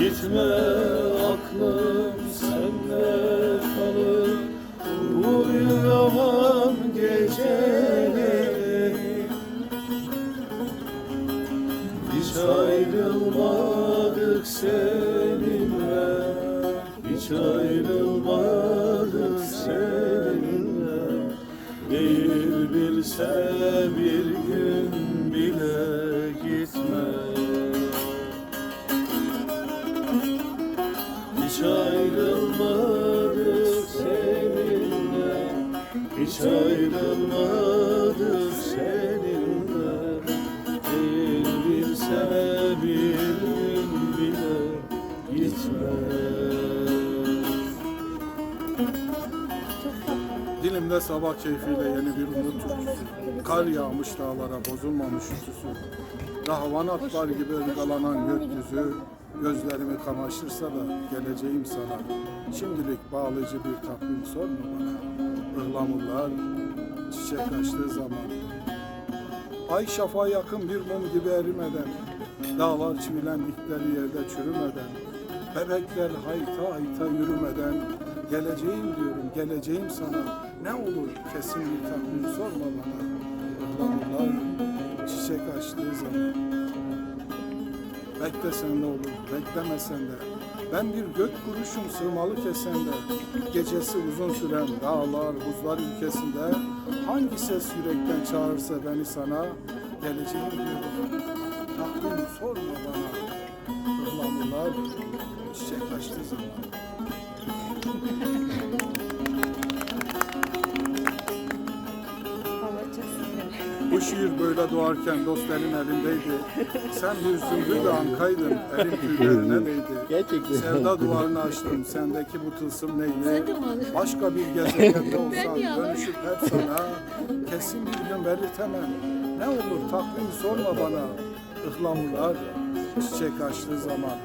Gitme aklım sende kalır. Uyuyamam geceleri Hiç ayrılmadık seninle. Hiç ayrılmadık seninle. Değil bir sene bir gün Hiç ayrılmadık seninle Bir bir sene Dilimde sabah keyfiyle yeni bir umut türküsü. Kar yağmış dağlara bozulmamış ütüsü. Rahvanatlar gibi ırgalanan gökyüzü. Gözlerimi kamaşırsa da geleceğim sana. Şimdilik bağlayıcı bir takvim sorma bana. Ihlamurlar çiçek açtığı zaman. Ay şafağa yakın bir mum gibi erimeden. Dağlar çivilendikleri yerde çürümeden. Bebekler hayta hayta yürümeden geleceğim diyorum, geleceğim sana. Ne olur kesin bir takvim sorma bana. Ihlamurlar çiçek açtığı zaman. Beklesen de olur, beklemesen de. Ben bir gök kuruşum sığmalı kesende. Gecesi uzun süren dağlar, buzlar ülkesinde. Hangi ses yürekten çağırsa beni sana, geleceğim diyorum. Takvim sorma bana. Ihlamurlar çiçek açtığı zaman. Bu şiir böyle doğarken dostların elindeydi. Sen bir zümrüt ankaydın, elin tüylerine değdi. Gerçekten. Sevda duvarını açtım, sendeki bu tılsım neydi? Başka bir gezegende olsan dönüşüp hep sana kesin bir gün belirtemem. Ne olur takvim sorma bana. Ihlamurlar çiçek açtığı zaman.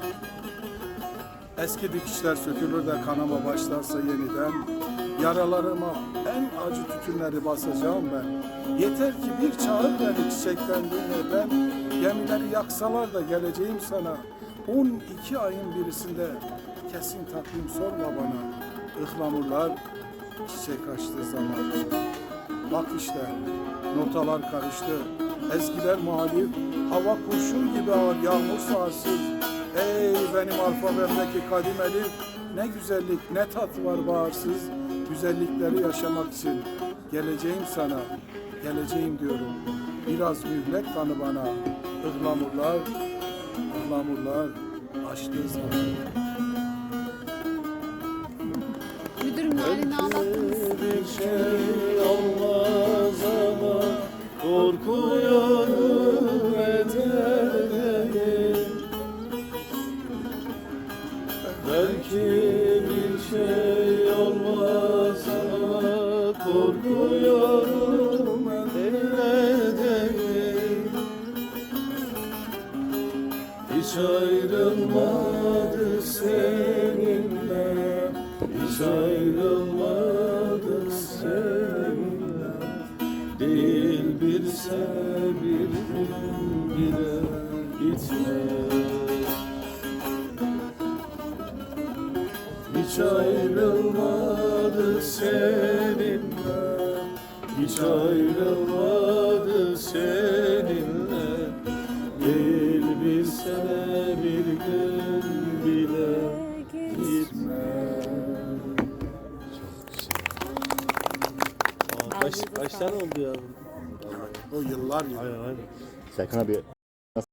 Eski dikişler sökülür de kanama başlarsa yeniden. Yaralarıma en acı tütünleri basacağım ben. Yeter ki bir çağır beni çiçeklendiğinde ben Gemileri yaksalar da geleceğim sana. 12 ayın birisinde kesin takvim sorma bana. Ihlamurlar çiçek açtığı zaman. Bak işte notalar karıştı. Ezgiler muhalif Hava kurşun gibi ağır yağmur sağarsız. Ey benim alfabemdeki kadim elif. Ne güzellik ne tat var bağırsız Güzellikleri yaşamak için. Geleceğim sana Geleceğim diyorum. Biraz mühlet tanı bana. Ihlamurlar Ihlamurlar Açtığı zaman. Müdürüm halini anlattınız. Bir şey olmaz ama korkuyorum Belki bir şey olmaz ama korkuyorum eteğim Hiç ayrılmadık seninle Hiç ayrılmadık seninle. Değil bir sene Hiç ayrılmadık seninle. Hiç ayrılmadık seninle. Değil bir sene bir gün bile gitme. Kaç, kaç tane oldu ya? O yıllar yılı Serkan abi